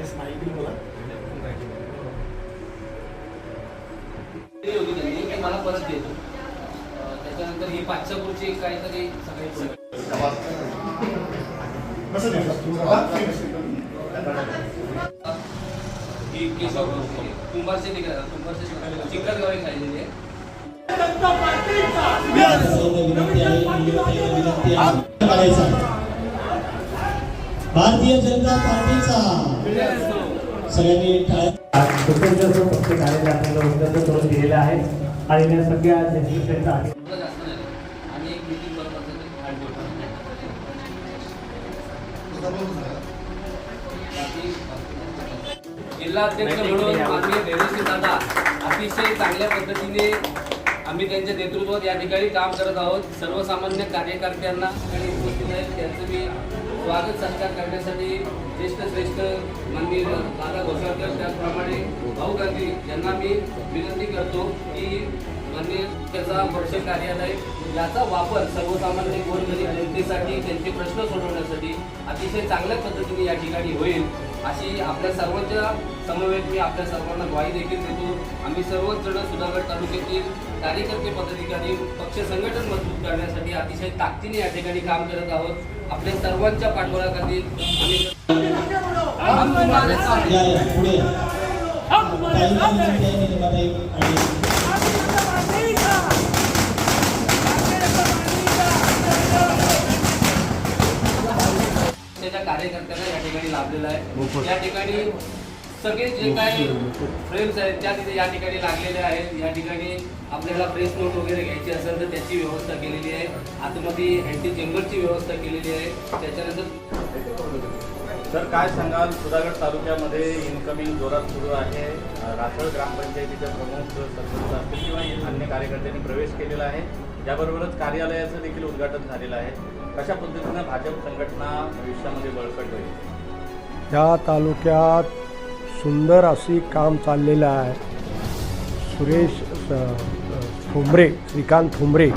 Yes माहिती बोला मला परत देतो त्याच्यानंतर ही पाचशे खुर्ची काहीतरी सगळे कसं कुंभारचे कुंभारचे चिकन गवारी खाल्लेली आहे विनंती आहे भारतीय जनता पार्टीचा. सगळ्यांनी कार्यकर्त्यांना उपलब्ध करून दिलेला आहे आणि या सगळ्या जनतेचा आहे जिल्हाध्यक्ष म्हणून माननीय दादा अतिशय चांगल्या पद्धतीने आम्ही त्यांच्या नेतृत्वात या ठिकाणी काम करत आहोत. सर्वसामान्य कार्यकर्त्यांना आणि उपस्थित आहेत त्यांचं मी स्वागत सत्कार करण्यासाठी ज्येष्ठ श्रेष्ठ माननीय दादा घोसाळकर त्याचप्रमाणे भाऊ गांधी यांना मी विनंती करतो की माननीय त्याचा वर्ष कार्यालय याचा वापर सर्वसामान्य गोरगरीब जनतेसाठी त्यांचे प्रश्न सोडवण्यासाठी अतिशय चांगल्या पद्धतीने या ठिकाणी होईल. अशी आपल्या सर्वांच्या समवेत मी आपल्या सर्वांना ग्वाही देखील देतो. आम्ही सर्वच जण सुधागड तालुक्यातील कार्यकर्ते पदाधिकारी पक्ष संघटन मजबूत करण्यासाठी अतिशय ताकदीने या ठिकाणी काम करत आहोत. आपल्या सर्वांच्या पाठबळाखाली आम्ही लाभलेला आहे. या ठिकाणी सगळे जे काही फ्रेम्स आहेत त्या तिथे या ठिकाणी लागलेल्या आहेत. या ठिकाणी आपल्याला प्रेस नोट वगैरे घ्यायची असेल तर त्याची व्यवस्था केलेली आहे. आतमध्ये अँटी चेंबरची व्यवस्था केलेली आहे. त्याच्यानंतर सर काय सांगाल? सुधागड तालुक्यामध्ये इन्कमिंग जोरात सुरू आहे. अ, रासळ ग्रामपंचायतीचे प्रमुख सरपंच असतील किंवा अन्य कार्यकर्त्यांनी प्रवेश केलेला आहे. त्याबरोबरच कार्यालयाचं देखील उद्घाटन झालेलं आहे. कशा पद्धतीनं भाजप संघटना भविष्यामध्ये बळकट होईल? या तालुक्यात सुंदर अशी काम चाललेलं आहे. सुरेश स- ठोंबरे श्रीकांत ठोंबरे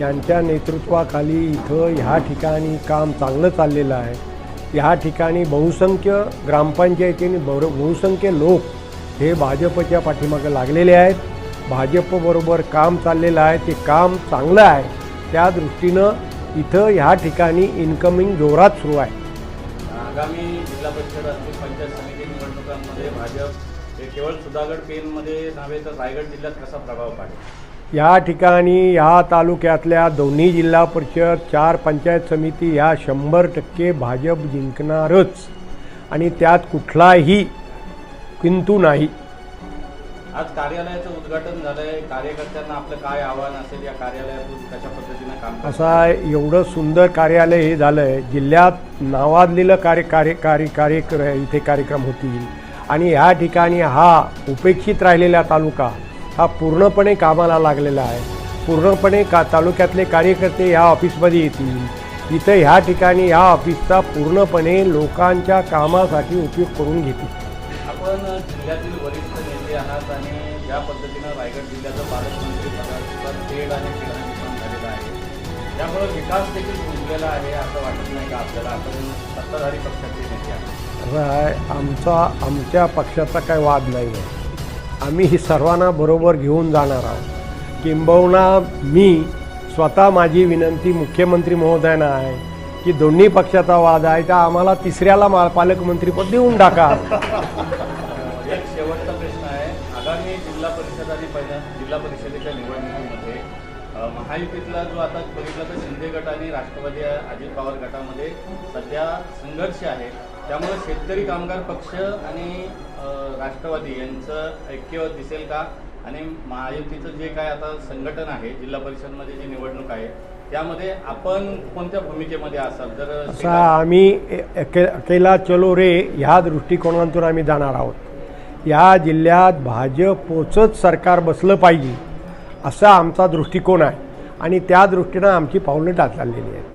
यांच्या नेतृत्वाखाली इथं ह्या ठिकाणी काम चांगलं चाललेलं आहे. ह्या ठिकाणी बहुसंख्य ग्रामपंचायतीने बर बहुसंख्य लोक हे भाजपच्या पाठीमागे लागलेले आहेत. भाजपबरोबर काम चाललेलं आहे. ते काम चांगलं आहे. त्या दृष्टीनं इथं ह्या ठिकाणी इन्कमिंग जोरात सुरू आहे. आगामी जिल्हा परिषद असतील पंचायत समिती निवडणुकांमध्ये भाजप हे केवळ सुधागड पेनमध्ये नव्हे तर रायगड जिल्ह्यात कसा प्रभाव पाडेल? या ठिकाणी या तालुक्यातल्या दोन्ही जिल्हा परिषद चार पंचायत समिती ह्या शंभर टक्के भाजप जिंकणारच. आणि त्यात कुठलाही किंतू नाही. आज कार्यालयाचं उद्घाटन झालंय. कार्यकर्त्यांना आपलं काय आव्हान असेल या कार्यालयातून कशा पद्धतीनं काम? असं एवढं सुंदर कार्यालय हे झालं आहे जिल्ह्यात नावाजलेलं कार्य कार्य कार्य कार्य इथे कार्यक्रम होतील. आणि ह्या ठिकाणी हा उपेक्षित राहिलेला तालुका हा पूर्णपणे कामाला लागलेला आहे. पूर्णपणे का तालुक्यातले कार्यकर्ते ह्या ऑफिसमध्ये येतील. इथं ह्या ठिकाणी ह्या ऑफिसचा पूर्णपणे लोकांच्या कामासाठी उपयोग करून घेतील. आपण जिल्ह्यातील वरिष्ठ नेते आहात आणि ज्या पद्धतीनं रायगड जिल्ह्याचं पालकमंत्री पदाचा खेळ आणि खेळाने निर्माण झालेलं आहे त्यामुळे विकास देखील गुंतलेला आहे असं वाटत नाही का आपल्याला? आपण सत्ताधारी पक्षाचे नेते आहात. आहे आमचा आमच्या पक्षाचा काही वाद नाही आहे. आम्ही ही सर्वांना बरोबर घेऊन जाणार आहोत. किंबहुना मी स्वतः माझी विनंती मुख्यमंत्री महोदयांना आहे की दोन्ही पक्षाचा वाद आहे तर आम्हाला तिसऱ्याला मा पालकमंत्रीपद देऊन टाका. जिल्हा परिषदेच्या निवडणुकीमध्ये महायुतीतला जो आता बघितला तर शिंदे गट आणि राष्ट्रवादी अजित पवार गटामध्ये सध्या संघर्ष आहे. त्यामुळे शेतकरी कामगार पक्ष आणि राष्ट्रवादी यांचं ऐक्य दिसेल का? आणि महायुतीचं जे काय आता संघटन आहे जिल्हा परिषदमध्ये जी निवडणूक आहे त्यामध्ये आपण कोणत्या भूमिकेमध्ये असाल? जर आम्ही अकेला चलो रे ह्या दृष्टिकोनातून आम्ही जाणार आहोत. या जिल्ह्यात भाजपचंच सरकार बसलं पाहिजे असा आमचा दृष्टिकोन आहे. आणि त्या दृष्टीनं आमची पावलं टाचलेली आहेत.